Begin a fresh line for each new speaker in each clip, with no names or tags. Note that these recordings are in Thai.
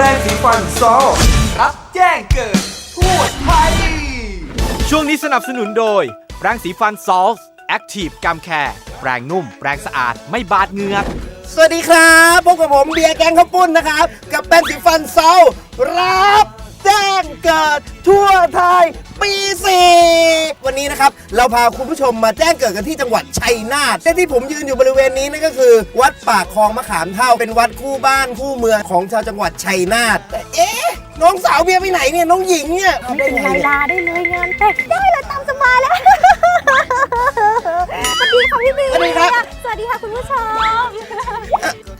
แรงสีฟันซอรับแจ้งเกิดทั่วไทย
ช่วงนี้สนับสนุนโดย แปรงสีฟันซอลส์แอคทีฟกัมแคร์แปรงนุ่ม แปรงสะอาดไม่บาดเหงือก
สวัสดีครับ พบกับผมเบียร์แกงข้าวปุ้นนะครับ กับแป้งสีฟันเซารับ แจ้งเกิดทั่วไทยปีสี่วันนี้นะครับ เราพาคุณผู้ชมมาแจ้งเกิดกันที่จังหวัดชัยนาทและที่ผมยืนอยู่บริเวณนี้นั่นก็คือ วัดปากคลองมะขามเท่าเป็นวัดคู่บ้านคู่เมืองของชาวจังหวัดชัยนาทแต่เอ๊ะน้องสาวเบียร์ไปไหนเนี่ยน้องหญิงเนี่ย
ไม่เป็นไรลาได้เลยงานแต่งได้เลยตามสบายแล้ว สวัสดีค่ะพี่บี
สวัสดีครับ
สวัสดีค่ะคุณผู้ชม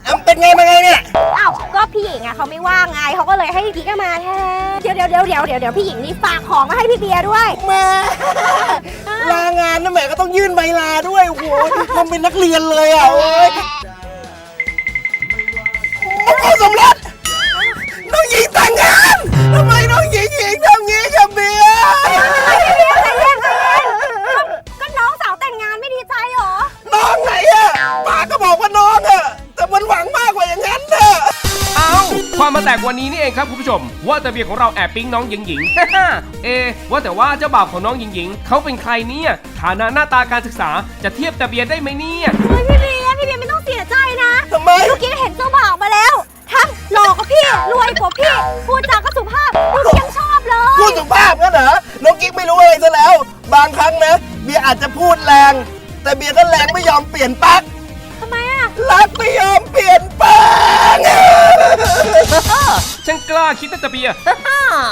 เอ้าเป็นไงมาไงเนี่ย
อ้าวก็พี่หญิงอะเขาไม่ว่างไงเขาก็เลยให้กิ๊กมาแทนเดี๋ยวเดี๋ยวเดี๋ยวเดี๋ยวเดี๋ยวเดี๋ยวพี่หญิงนี่ฝากของมาให้พี่เบียร์ด้วย
แม่ลางานนะแหม่ก็ต้องยื่นใบลาด้วยโอ้โหทำเป็นนักเรียนเลยอะโอ้ยโอ้โหสมรสน้องหญิงแต่งงานทำไมน้องหญิงหญิงทำงี้กับเบียร์
ความมาแตกวันนี้นี่เองครับคุณผู้ชม ว่าแต่เบียร์ของเราแอบปิ๊งน้องหญิงหญิง เอะว่าแต่ว่าเจ้าบ่าวของน้องหญิงหญิงเขาเป็นใครเนี่ยฐานะหน้าตาการศึกษาจะเทียบแต่เบียร์ได้ไหมเนี่ย
เฮ้ยพี่เบียร์พี่เบียร์ไม่ต้องเสียใจนะ
ทำไม
เมื่อกี้เห็นเจ้าบ่าวมาแล้ว ทั้งหล่อกว่าพี่ รวยกว่าพี่ พูดจาก็สุภาพพี่ยังชอบเลย
พูดสุภาพกันเหรอ น้องกิ๊กไม่รู้อะไรซะแล้ว บางครั้งนะ เบียร์อาจจะพูดแรง แต่เบียร์ก็แรงไม่ยอมเปลี่ยนปลั๊ก
ทำไมอะ
รักไม่ยอมเปลี่ยนแปลง
ฉันกล้าคิดนะแต่เบียร์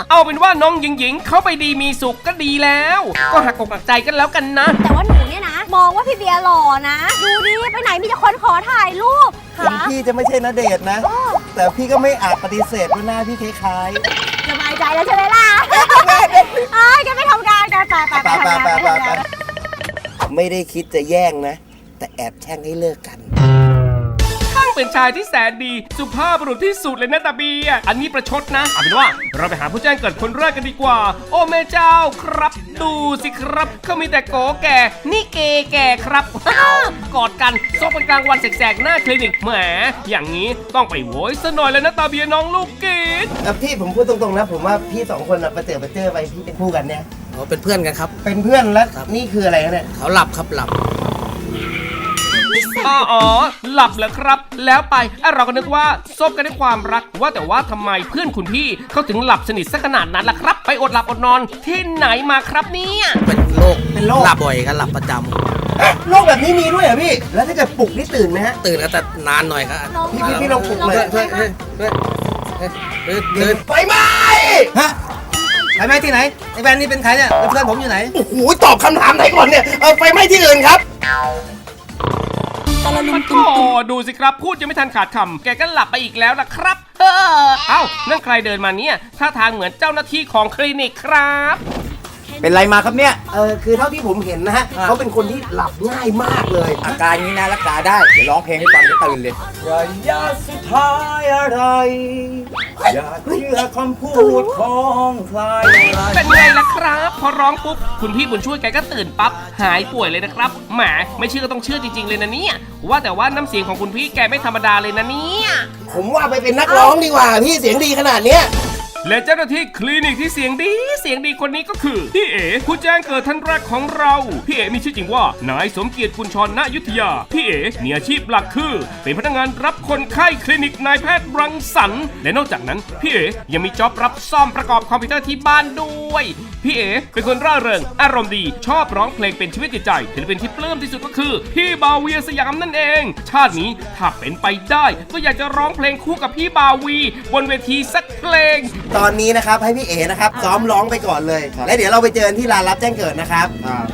เอาเป็นว่าน้องหญิงหญิงเขาไปดีมีสุขก็ดีแล้ว ก็หักอกหักใจกันแล้วกันนะ
แต่ว่าหนูเนี่ยนะ มองว่าพี่เบียร์หล่อนะ ดูดิไปไหนมีแต่คนขอถ่ายรูป
ถึงพี่จะไม่ใช่นเดชน์นะ แต่พี่ก็ไม่อาจปฏิเสธว่าหน้าพี่คล้าย
สบายใจแล้วใช่ไหมล่ะเอ้ยแกไปทำงานกันไปไป
ๆ
ไปทำงานไปทำงาน
ไม่ได้คิดจะแย่งนะ แต่แอบแช่งให้เลิกกัน
ช่าง เป็นชายที่แสนดี สุภาพบุรุษที่สุดเลยนะตาเบียร์อันนี้ประชดนะเอาเป็นว่าเราไปหาผู้แจ้งเกิดคนแรกกันดีกว่า โอ้แม่เจ้าครับ ดูสิครับเขามีแต่โกแก่ นี่เกแก่ครับ กอดกันซบกันกลางวันแสกๆหน้าคลินิกแหมอย่างนี้ต้องไปโวยซะหน่อยแล้วนะตาเบียร์น้องลูกกิด
แต่พี่ผมพูดตรงๆนะ ผมว่าพี่สองคนอะไปเจอไปเจอไปพี่เป็นคู่กันเนี่ย
เขาเป็นเพื่อนกันครับ
เป็นเพื่อนแล้วนี่คืออะไรนะเนี่ย
เขาหลับครับหลับ
อ๋ออ๋อหลับเหรอครับ แล้วไปอะเราก็นึกว่าซบกันด้วยความรักว่าแต่ว่าทำไมเพื่อนคุณพี่เขาถึงหลับสนิทสักขนาดนั้นล่ะครับ ไปอดหลับอดนอนที่ไหนมาครับเนี่ย
เป็นโรค
เป็นโรค
หลับบ่อยกันหลับประจำ
เอ๊ะโรคแบบนี้มีด้วยเหรอพี่ แล้วถ้าเกิดปลุกนี่ตื่นไหมฮะ
ตื่นก็แต่นานหน่อยครับ
พี่พี่พี่ลองปลุกเลย
เฮ้ยเฮ้ยเฮ้ยเฮ้ยเฮ้ยตื่น
ไฟไหม้
ฮะไปไหมที่ไหนไอ้แบนนี่เป็นใครเนี่ยแล้วเพื่อนผมอยู่ไหน
โอ้โหตอบคำถามไหนก่อนเนี่ย เออไฟไหม้ที่อื่นครับ
มันก็ดูสิครับพูดยังไม่ทันขาดคำแกก็หลับไปอีกแล้วล่ะครับ เออเอ้านั่นใครเดินมาเนี่ยท่าทางเหมือนเจ้าหน้าที่ของคลินิกครับ
เป็นไรมาครับเนี่ย เออคือเท่าที่ผมเห็นนะฮะเขาเป็นคนที่หลับง่ายมากเลย
อาการนี้นะรักษาได้ เดี๋ยวร้องเพลงให้ฟังจะตื่นเลย ระยะสุดท้ายอะไร อย่าเชื่อคำพูดของใคร
เป็นไงล่ะครับ พอร้องปุ๊บ คุณพี่บุญช่วยแกก็ตื่นปั๊บ หายป่วยเลยนะครับแหมไม่เชื่อก็ต้องเชื่อจริงๆเลยนะเนี่ย ว่าแต่ว่าน้ำเสียงของคุณพี่แกไม่ธรรมดาเลยนะเนี่ย
ผมว่าไปเป็นนักร้องดีกว่าพี่เสียงดีขนาดเนี้ย
และเจ้าหน้าที่คลินิกที่เสียงดีเสียงดีคนนี้ก็คือ พี่เอ๋ผู้แจ้งเกิดท่านแรกของเรา พี่เอ๋มีชื่อจริงว่านายสมเกียรติกุลชรณยุทธยา พี่เอ๋มีอาชีพหลักคือ เป็นพนักงานรับคนไข้คลินิกนายแพทย์รังสรรค์และนอกจากนั้นพี่เอ๋ยังมีจ็อบรับซ่อมประกอบคอมพิวเตอร์ที่บ้านด้วยพี่เอ๋เป็นคนร่าเริง อารมณ์ดี ชอบร้องเพลงเป็นชีวิตจิตใจศิลปินที่ปลื้มที่สุดก็คือ พี่บาเวียสยามนั่นเอง ชาตินี้ถ้าเป็นไปได้ ก็อยากจะร้องเพลงคู่กับพี่บาวี บนเวทีสักเพลง
ตอนนี้นะครับให้พี่เอนะครับซ้อมร้องไปก่อนเลยแล้วเดี๋ยวเราไปเจอกันที่ลานรับแจ้งเกิดนะครับ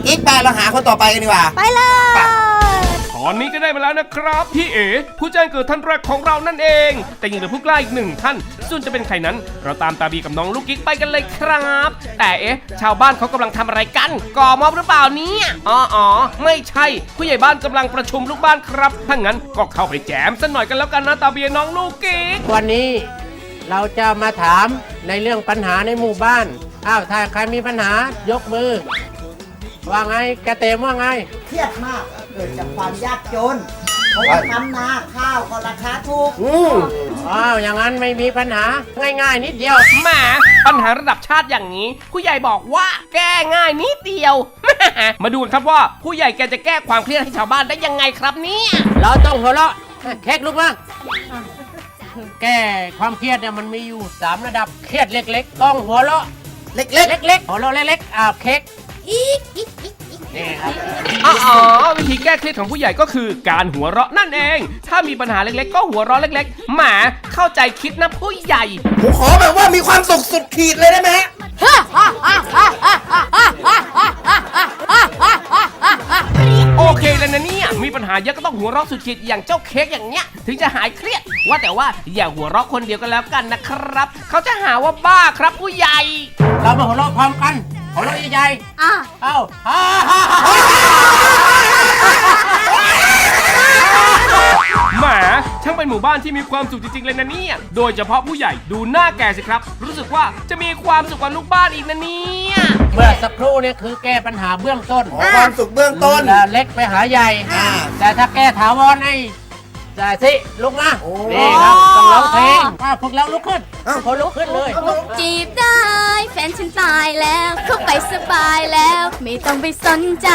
อีกแปดเราหาคนต่อไปกันดีกว่า
ไปเลย
ตอนนี้ก็ได้มาแล้วนะครับ พี่เอ๋ผู้แจ้งเกิดท่านแรกของเรานั่นเอง แต่ยังเหลือผู้กล้าอีกหนึ่งท่าน ส่วนจะเป็นใครนั้น เราตามตาบีกับน้องลูกกิ๊กไปกันเลยครับ แต่เอ๊ะ ชาวบ้านเขากำลังทำอะไรกัน ก่อมอบหรือเปล่าเนี่ยอ๋ออ๋อไม่ใช่ ผู้ใหญ่บ้านกำลังประชุมลูกบ้านครับถ้างั้นก็เข้าไปแจมสักหน่อยกันแล้วกันนะตาเบียน้องลูกกิ๊ก
วันนี้ เราจะมาถามในเรื่องปัญหาในหมู่บ้าน อ้าวถ้าใครมีปัญหายกมือ ว่าไงแกเต็มว่าไง
เครียดมากเกิดจากความยากจน
เขาทำนาข้าวก็ราคาถูก
อืม
อ้าวอย่างนั้นไม่มีปัญหาง่ายๆ นิดเดียว
แหมปัญหาระดับชาติอย่างนี้ ผู้ใหญ่บอกว่าแก้ง่ายนิดเดียวแหมมาดูกันครับว่าผู้ใหญ่แกจะแก้ความเครียดให้ชาวบ้านได้ยังไงครับเนี่ย
เราต้องหัวเราะเค้กลุกมา แก้ความเครียดเนี่ยมันมีอยู่สามระดับเครียดเล็กๆต้องหัวเราะ
เล็ก
เล็กๆหัวเราะเล็กๆอ่าเค้กนี่ครับ
อ๋อวิธีแก้เครียดของผู้ใหญ่ก็คือการหัวเราะนั่นเอง ถ้ามีปัญหาเล็กๆ ก็หัวเราะเล็กๆแหมเข้าใจคิดนะผู้ใหญ่
ๆผมขอแบบว่ามีความสุขสุดขีดเลยได้ไหมฮะ
มีปัญหาเยอะก็ต้องหัวเราะสุดขีดอย่างเจ้าเค้กอย่างเนี้ย ถึงจะหายเครียด ว่าแต่ว่าอย่าหัวเราะคนเดียวกันแล้วกันนะครับ เขาจะหาว่าบ้าครับผู้ใหญ่
เรามาหัวเราะพร้อมกันหัวเราะใหญ่
อะ
ๆเอ้าฮ่าฮ่าฮ่า
แหมช่างเป็นหมู่บ้านที่มีความสุขจริงๆเลยนะเนี่ย โดยเฉพาะผู้ใหญ่ดูหน้าแก่สิครับ รู้สึกว่าจะมีความสุขกว่าลูกบ้านอีกนะเนี่ย
เมื่อสักครู่เนี่ยคือแก้ปัญหาเบื้องต้น
ขอความสุขเบื้องต้น
แล้วเล็กไปหาใหญ่แต่ถ้าแก้ถาวรไอ้จ่ายสิลุกมานี่ครับต้องร้องเพลงอะพวกเราลุกขึ้นพอลุกขึ้นเลย
จีบได้ แฟนฉันตายแล้ว เข้าไปสบายแล้ว ไม่ต้องไปสนใจ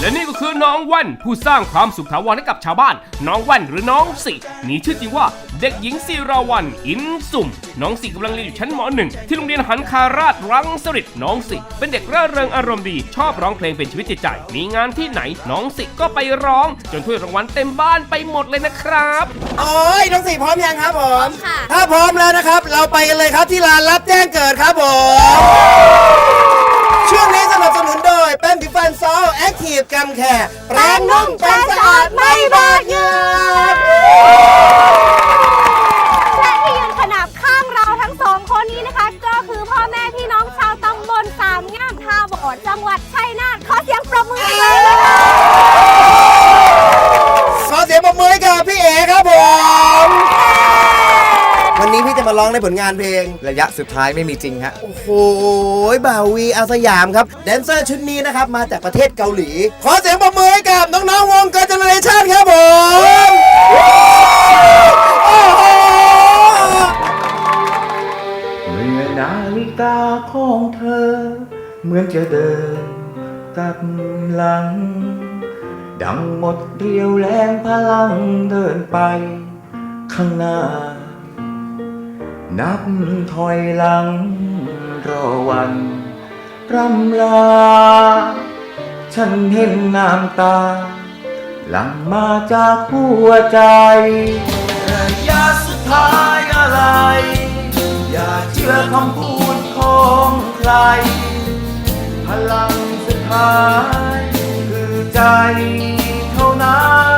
และนี่ก็คือน้องแว่นผู้สร้างความสุขถาวรให้กับชาวบ้าน น้องแว่นหรือน้องสิมีชื่อจริงว่า เด็กหญิงศิราวันอินสุ่ม น้องสิกำลังเรียนอยู่ชั้นม .1 ที่โรงเรียนหันคาราชรังสฤษน้องสิ เป็นเด็กร่าเริงอารมณ์ดี ชอบร้องเพลงเป็นชีวิตจิตใจ มีงานที่ไหนน้องสิก็ไปร้อง จนถ้วยรางวัลเต็มบ้านไปหมดเลยนะครับ
โอ้ยน้องสี่พร้อมยังครับผม
ค่ะ
ถ้าพร้อมแล้วนะครับ เราไปกันเลยครับที่ลานรับแจ้งเกิดครับผมช่วงนี้สนับสนุนโดยแป้งสีฟันซอลแอคทีฟกัมแคร์แปรงนุ่มแปรงสะอาดไม่บาดเหงื่อ
ร้อง
ในผลงานเพลง
ระยะสุดท้ายไม่มีจริงฮะ
โอ้โหบ่าวีอาสยามครับ แดนเซอร์ชุดนี้นะครับ มาจากประเทศเกาหลี ขอเสียงปรบมือให้กับน้องๆวงเกิร์ลเจเนอเรชั่นครับผมโอ้โห
เมื่อนาฬิกาของเธอ เหมือนจะเดินตัดหลัง ดังหมดเรียวแรงพลังเดินไป ข้างหน้า นับถอยหลังรอวันรำลา ฉันเห็นน้ำตา หลั่งมาจากหัวใจ ระยะสุดท้ายอะไร อย่าเชื่อคำพูดของใคร พลังสุดท้าย คือใจเท่านั้น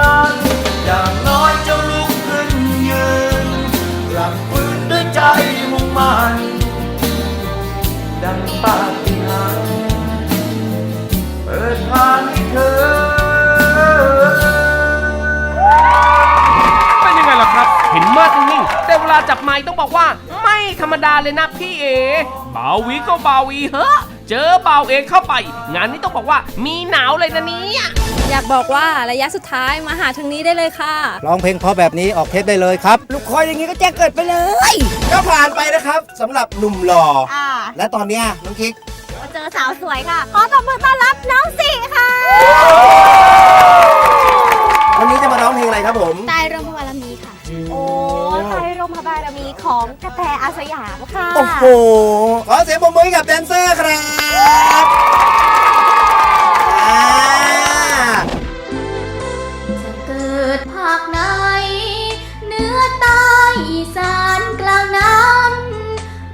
ลา
จับไม้ต้องบอกว่า ไม่ธรรมดาเลยนะพี่เอเบาวีก็เบาวีเฮ้อเจอเบาเองเข้าไป งานนี้ต้องบอกว่ามีหนาวเลยนะเนี่ย
อยากบอกว่าระยะสุดท้ายมาหาทางนี้ได้เลยค่ะ
ร้องเพลงเพราะแบบนี้ออกเทปได้เลยครับ
ลูกคอยอย่างนี้ก็แจ้งเกิดไปเลย ก็ผ่านไปนะครับสำหรับหนุ่มหล่อ
อ่า
และตอนเนี้ยน้องคิก
มาเจอสาวสวยค่ะขอตบมือต้อนรับน้องสี่ค่ะ
วันนี้จะมาร้องเพลงอะไรครับผม
ใต้ร่มพระบารมีค่
ของกระแตอาสยามค่ะ
โอ้โห ขอเสียงปรบมือให้กับแดนเซอร์ครับอ่า
จะเกิดภาคไหนเหนือใต้อีสานกลางนั้น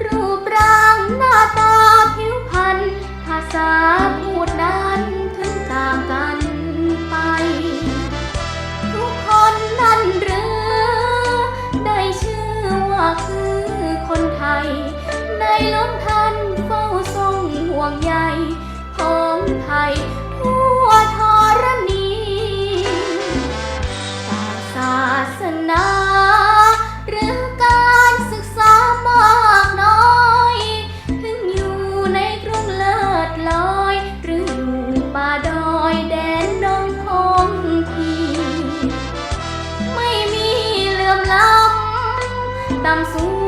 รูปร่างหน้าตาผิวพรรณภาษาพูดนั้น ยล้มทันเฝ้าทรงห่วงใยพ้องไทยทั่วทรณีตาศาสนาหรือการศึกษามากน้อย ถึงอยู่ในกรุงเลิศลอย หรืออยู่ป่าดอยแดนนองพงพี
ไม่มีเลื่อมล้ำต่ำสูง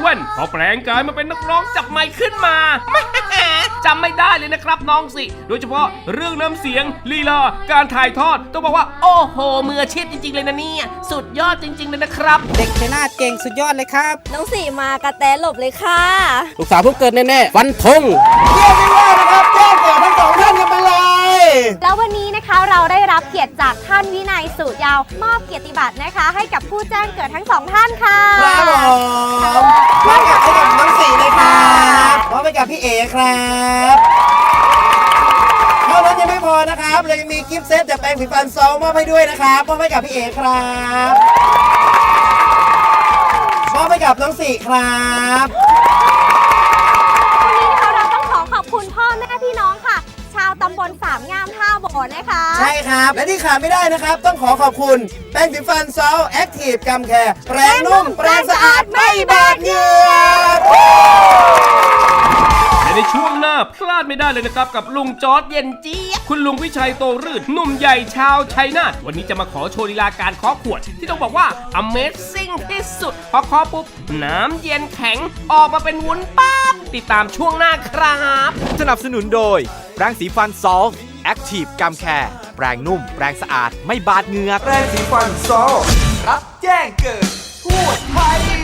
แว่นพอแปลงกายมาเป็นนักร้องจับไมค์ขึ้นมาแหมจำไม่ได้เลยนะครับน้องสิ โดยเฉพาะเรื่องน้ำเสียงลีลาการถ่ายทอดต้องบอกว่า โอ้โหมืออาชีพจริง ๆ เลยนะเนี่ยสุดยอดจริง ๆ เลยนะครับ
เด็กชัยนาทเก่งสุดยอดเลยครับ
น้องสี่มากระแตหลบเลยค่ะ
ลูกสาวเพิ่งเกิดแน่ๆฟันธง
เรียกได้ว่านะครับแจ้งเกิดทั้งสองท่านกันไปเลย
แล้ววันนี้นะคะเราได้รับเกียรติจากท่านวินัยสูตรยาว มอบเกียรติบัตรนะคะ ให้กับผู้แจ้งเกิดทั้งสองท่านค่ะ
ครับผมมอบกับให้กับน้องสี่เลยครับมอบให้กับพี่เอครับเท่านั้นยังไม่พอนะครับเรายังมีกิฟต์เซตจากแปรงสีฟันซอลมอบให้ด้วยนะครับมอบให้กับพี่เอครับมอบให้กับน้องสี่ครับ ใช่ครับ และที่ขาดไม่ได้นะครับ ต้องขอขอบคุณแป้งสีฟันซอลแอคทีฟกัมแคร์แปรงนุ่มแปรงสะอาดไม่บาดเหงื่อ
และในช่วงหน้าพลาดไม่ได้เลยนะครับ กับลุงจอร์ดเย็นเจี๊ยบคุณลุงวิชัยโตรื่นหนุ่มใหญ่ชาวชัยนาทวันนี้จะมาขอโชว์ลีลาการเคาะขวด ที่ต้องบอกว่า Amazing ที่สุด พอเคาะปุ๊บ น้ำเย็นแข็งออกมาเป็นวุ้นปั๊บติดตามช่วงหน้าครับ
สนับสนุนโดยแปรงสีฟันซอลแอคทีฟกัมแคร์ แปรงนุ่ม แปรงสะอาดไม่บาดเหงือก
แปรงสีฟันซอลรับแจ้งเกิดทั่วไทย